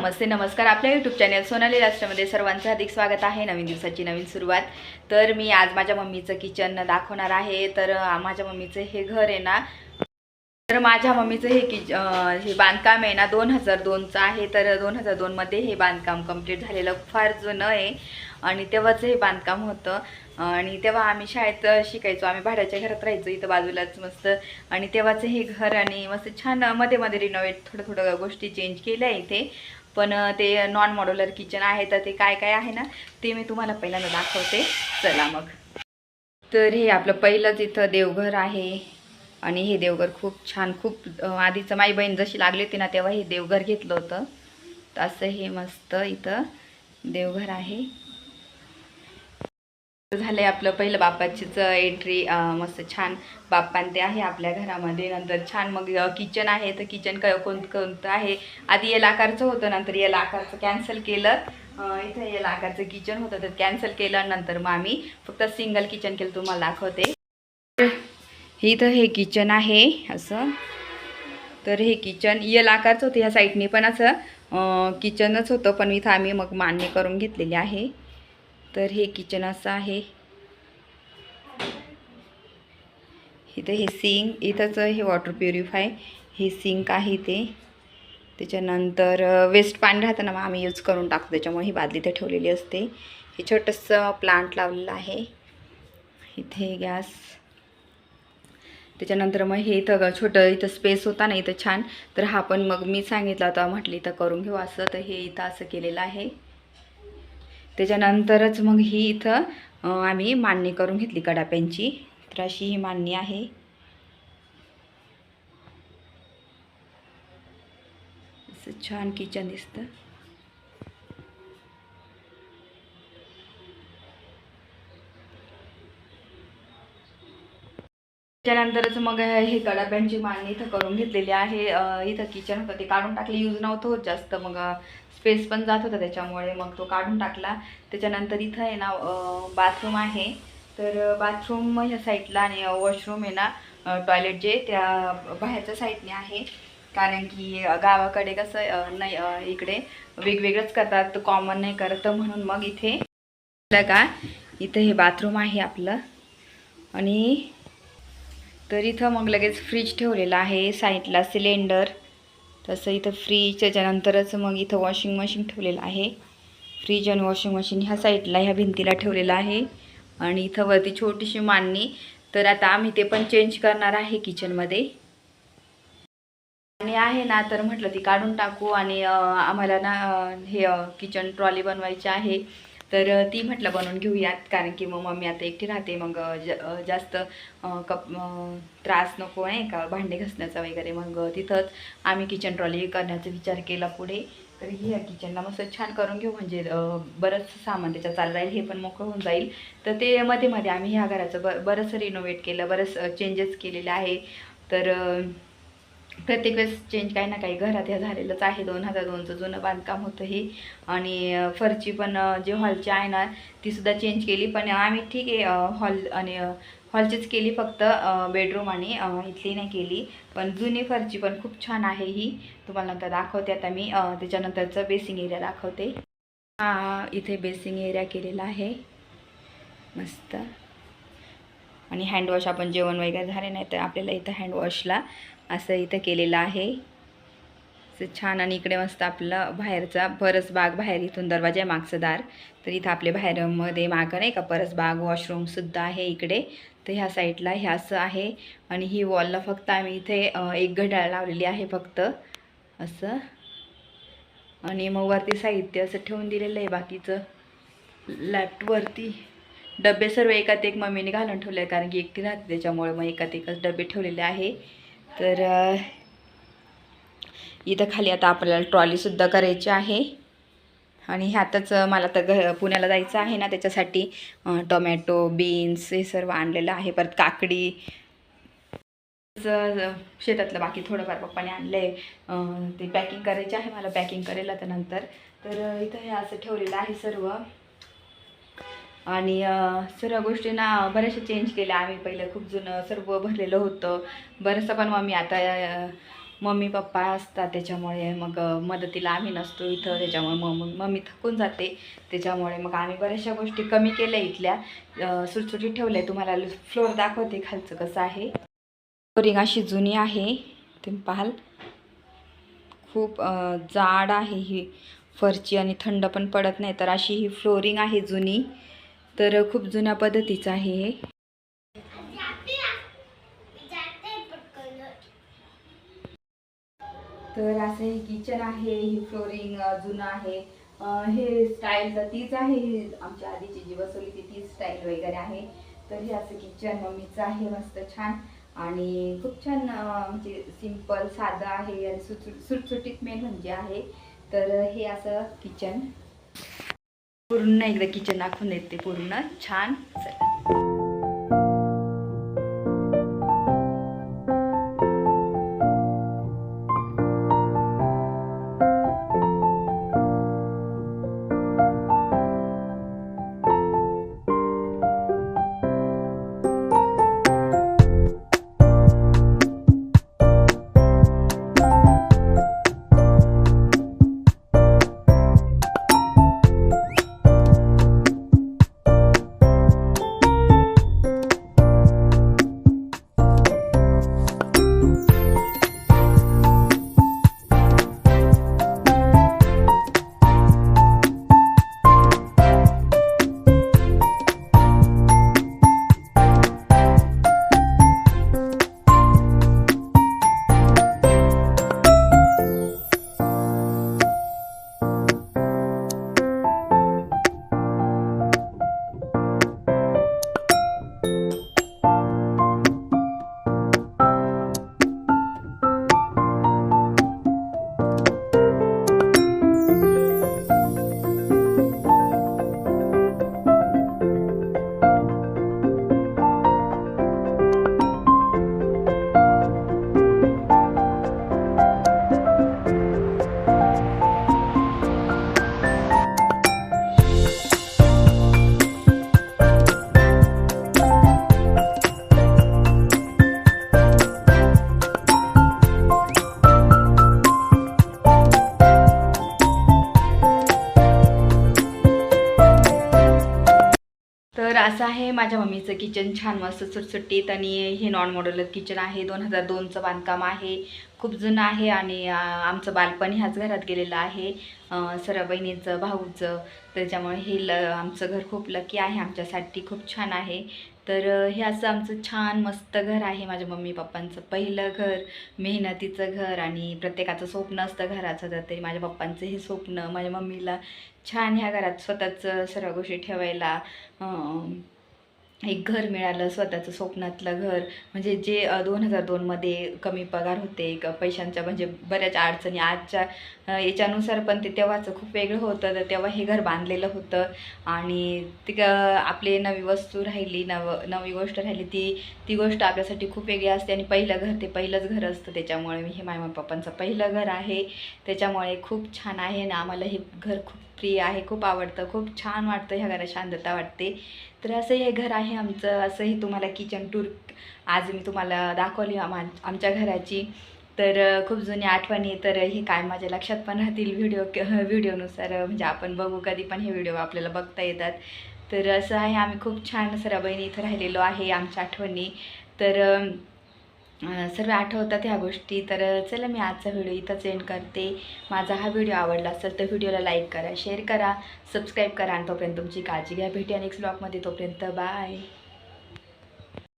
नमस्ते नमस्कार. आपल्या YouTube channel Sonali राष्ट्रामध्ये सर्वांचं हार्दिक स्वागत आहे. नवीन दिवसाची नवीन सुरुवात. तर मी आज माझ्या मम्मीचं किचन दाखवणार आहे. तर माझ्या मम्मीचं हे घर आहे ना तर माझ्या मम्मीचं हे किच हे बांधकाम आहे ना दोन हजार दोनचं आहे. तर दोन हजार दोनमध्ये हे बांधकाम कंप्लीट झालेलं फार जुनं आहे. आणि तेव्हाचं हे बांधकाम होतं. आणि तेव्हा आम्ही शाळेत शिकायचो. आम्ही भाड्याच्या घरात राहायचो इथं बाजूलाच मस्त. आणि तेव्हाचं हे घर आणि मस्त छानमध्ये मध्ये रिनोव्हेट थोडं थोडं गोष्टी चेंज केल्या इथे. पण ते नॉन मॉड्युलर किचन आहे. तर ते काय काय आहे ना ते मी तुम्हाला पहिल्यांदा दाखवते. चला मग. तर हे आपलं पहिलंच इथं देवघर आहे. आणि हे देवघर खूप छान खूप आधीचं माई बहीण जशी लागली होती ना तेव्हा हे देवघर घेतलं होतं. तर असं हे मस्त इथं देवघर आहे. झालंय आपलं पहिलं बाप्पाचीच एंट्री मस्त छान बाप्पान ते आहे आपल्या घरामध्ये. नंतर छान मग किचन आहे. तर किचन क कोणतं कोणतं आहे? आधी एल आकारचं होतं नंतर एल आकारचं कॅन्सल केलं. इथं एल आकारचं किचन होतं तर कॅन्सल केलं. नंतर मग आम्ही फक्त सिंगल किचन केलं तुम्हाला दाखवते. इथं हे किचन आहे असं. तर हे किचन यल आकारचं होतं ह्या साईडने पण असं किचनच होतं पण इथं आम्ही मग मान्य करून घेतलेले आहे. तर हे किचन असं आहे. इथं हे सिंक इथंच हे वॉटर प्युरिफाय हे सिंक आहे ते. त्याच्यानंतर वेस्ट पाणी राहतं ना मग आम्ही यूज करून टाकतो त्याच्यामुळे ही बादली ते ठेवलेली असते. हे छोटंसं प्लांट लावलेलं आहे. इथे गॅस त्याच्यानंतर मग हे इथं छोटं इथं स्पेस होता ना इथं छान. तर हा पण मग मी सांगितला होता म्हटलं इथं करून घेऊ. असं तर हे इथं असं केलेलं आहे. त्याच्यानंतरच मग ही इथं आम्ही मांडणी करून घेतली कडाप्यांची. तर अशी ही मांडणी आहे. असं छान किचन दिसतं. त्यानंतरच मग हे कडाप्यांची मांडणी इथं करून घेतलेली आहे. इथं किचन होतं ते काढून टाकले. यूज नव्हतं होत जास्त. मग स्पेस पण जात होता त्याच्यामुळे मग तो काढून टाकला. त्याच्यानंतर इथं आहे ना बाथरूम आहे. तर बाथरूम ह्या साईडला आणि वॉशरूम आहे ना टॉयलेट जे त्या बाहेरच्या साईडने आहे. कारण की गावाकडे कसं नाही इकडे वेगवेगळंच करतात. कॉमन नाही करत. म्हणून मग इथे का इथं हे बाथरूम आहे आपलं. आणि तर इथं मग लगेच फ्रीज ठेवलेलं आहे. साईडला सिलेंडर तसं इथं फ्रीज त्याच्यानंतरच मग इथं वॉशिंग मशीन ठेवलेलं आहे. फ्रीज आणि वॉशिंग मशीन ह्या साईडला ह्या भिंतीला ठेवलेलं आहे. आणि इथं वरती छोटीशी मांडणी. तर आता आम्ही ते पण चेंज करणार आहे किचनमध्ये आणि आहे ना तर म्हटलं ती काढून टाकू आणि आम्हाला ना हे किचन ट्रॉली बनवायची आहे. तर ती म्हटलं बनवून घेऊयात. कारण की मग मम्मी आता एकटी राहते. मग ज जास्त कप त्रास नको आहे का? भांडे घासण्याचा वगैरे. मग तिथंच आम्ही किचन ट्रॉली करण्याचा विचार केला पुढे. तर हे किचनला मस्त छान करून घेऊ. म्हणजे बरंच सामान त्याच्यात चाललं राहील. हे पण मोकळं होऊन जाईल. तर ते मध्ये मध्ये आम्ही ह्या घराचं ब बरंचसं रिनोव्हेट केलं. बरंच चेंजेस केलेले आहे. तर प्रत्येक वेळेस चेंज काही ना काही घरात ह्या झालेलंच आहे. दोन हजार दोनचं जुनं बांधकाम होतं हे आणि फरची पण जे हॉलची आहे ना तीसुद्धा चेंज केली. पण आम्ही ठीक आहे हॉल आणि हॉलचीच केली फक्त बेडरूम आणि इथली नाही केली. पण जुनी फरची पण खूप छान आहे ही. तुम्हाला नंतर दाखवते आता मी. त्याच्यानंतरचं बेसिंग एरिया दाखवते. हा इथे बेसिंग एरिया केलेला आहे. मस्त. आणि हँडवॉश आपण जेवण वगैरे झाले नाही तर आपल्याला इथं हँडवॉशला असं इथं केलेलं आहे. असं छान आणि इकडे मस्त आपलं बाहेरचा परस बाग बाहेर इथून दरवाजा आहे मागचं दार. तर इथं आपले बाहेरमध्ये मागं नाही का परस बाग वॉशरूमसुद्धा आहे इकडे. तर ह्या साईडला ह्या असं आहे आणि ही वॉलला फक्त आम्ही इथे एक घड्याळ लावलेली आहे फक्त. असं. आणि मग वरती साहित्य असं ठेवून दिलेलं आहे बाकीचं. लॅफ्टवरती डबे सर्व एकात एक मम्मीने घालून ठेवले कारण की एकटी राहते त्याच्यामुळे मग एकात एकच डबे ठेवलेले आहे. तर इथं खाली आता आपल्याला ट्रॉलीसुद्धा करायची आहे. आणि ह्यातच मला तर घ पुण्याला जायचं आहे ना त्याच्यासाठी टोमॅटो बीन्स हे सर्व आणलेलं आहे. परत काकडी शेतातलं बाकी थोडंफार पप्पाने आणलं आहे ते पॅकिंग करायचे आहे. मला पॅकिंग करेल आता नंतर. तर इथं हे असं ठेवलेलं आहे सर्व. आणि सर्व गोष्टींना बऱ्याचशा चेंज केल्या. आम्ही पहिलं खूप जुनं सर्व भरलेलं होतं. बरंचसं पण मम्मी आता मम्मी पप्पा असतात त्याच्यामुळे मग मदतीला आम्ही नसतो इथं. त्याच्यामुळे मग मम्मी थकून जाते. त्याच्यामुळे मग आम्ही बऱ्याचशा गोष्टी कमी केल्या इथल्या. सुटसुटीत ठेवल्या. तुम्हाला फ्लोअर दाखवते खालचं कसं आहे. फ्लोरिंग अशी जुनी आहे. तुम्ही पाहाल. खूप जाड आहे ही फरची आणि थंड पण पडत नाही. तर अशी ही फ्लोरिंग आहे जुनी. तर खूप जुन्या पद्धतीचं आहे हे. तर असं हे किचन आहे ही फ्लोरिंग जुनं आहे. हे स्टाईल तर तीच आहे ही आमच्या आधीची जी बसवली ती तीच स्टाईल वगैरे आहे. तर हे असं किचन मम्मीचं आहे मस्त छान. आणि खूप छान म्हणजे सिंपल साधं आहे आणि सुटसुट सुटसुटीत मेन म्हणजे आहे. तर हे असं किचन. पूर्ण एकदा किचन दाखवून देते पूर्ण. छान. चला. असं आहे. माझ्या मम्मीचं किचन छान मस्त सुटसुटीत आणि हे नॉन मॉडेल किचन आहे. दोन हजार दोनचं बांधकाम आहे. खूप जुनं आहे आणि आमचं बालपण ह्याच घरात गेलेलं आहे. अं, सर्व भाऊचं. त्याच्यामुळे हे ल आमचं घर खूप लकी आहे. आमच्यासाठी खूप छान आहे. तर हे असं आमचं छान मस्त घर आहे माझ्या मम्मी पप्पांचं. पहिलं घर मेहनतीचं घर आणि प्रत्येकाचं स्वप्न असतं घराचं. तर ते माझ्या पप्पांचं हे स्वप्न माझ्या मम्मीला छान ह्या घरात स्वतःचं सर्व गोष्टी ठेवायला एक घर मिळालं स्वतःचं स्वप्नातलं घर. म्हणजे जे दोन हजार दोनमध्ये कमी पगार होते क पैशांच्या म्हणजे बऱ्याच अडचणी. आजच्या याच्यानुसार पण ते तेव्हाचं खूप वेगळं होतं. तर तेव्हा हे घर बांधलेलं होतं. आणि ते आपली नवी वस्तू राहिली नव नवी गोष्ट राहिली ती ती गोष्ट आपल्यासाठी खूप वेगळी असते. आणि पहिलं घर ते पहिलंच घर असतं. त्याच्यामुळे मी हे मायमा पप्पांचं पहिलं घर आहे. त्याच्यामुळे खूप छान आहे. आणि आम्हाला हे घर खूप प्रिय आहे खूप आवडतं खूप छान वाटतं ह्या घरात शांतता वाटते. तर असं हे घर आहे आमचं असंही तुम्हाला किचन टूर आज मी तुम्हाला दाखवली आम आमच्या घराची. तर खूप जुनी आठवणी तर हे काय माझ्या लक्षात पण राहतील व्हिडिओ व्हिडिओनुसार म्हणजे आपण बघू कधी पण हे व्हिडिओ आपल्याला बघता येतात. तर असं आहे आम्ही खूप छान सर्व बहिणी इथं राहिलेलो आहे आमच्या आठवणी. तर सर्व आठवतात ह्या गोष्टी. तर चला मी आजचा व्हिडिओ इथंच एंड करते. माझा हा व्हिडिओ आवडला असेल तर व्हिडिओला लाईक करा शेअर करा सबस्क्राईब करा. आणि तोपर्यंत तुमची काळजी घ्या. भेटी आणि ब्लॉगमध्ये तोपर्यंत बाय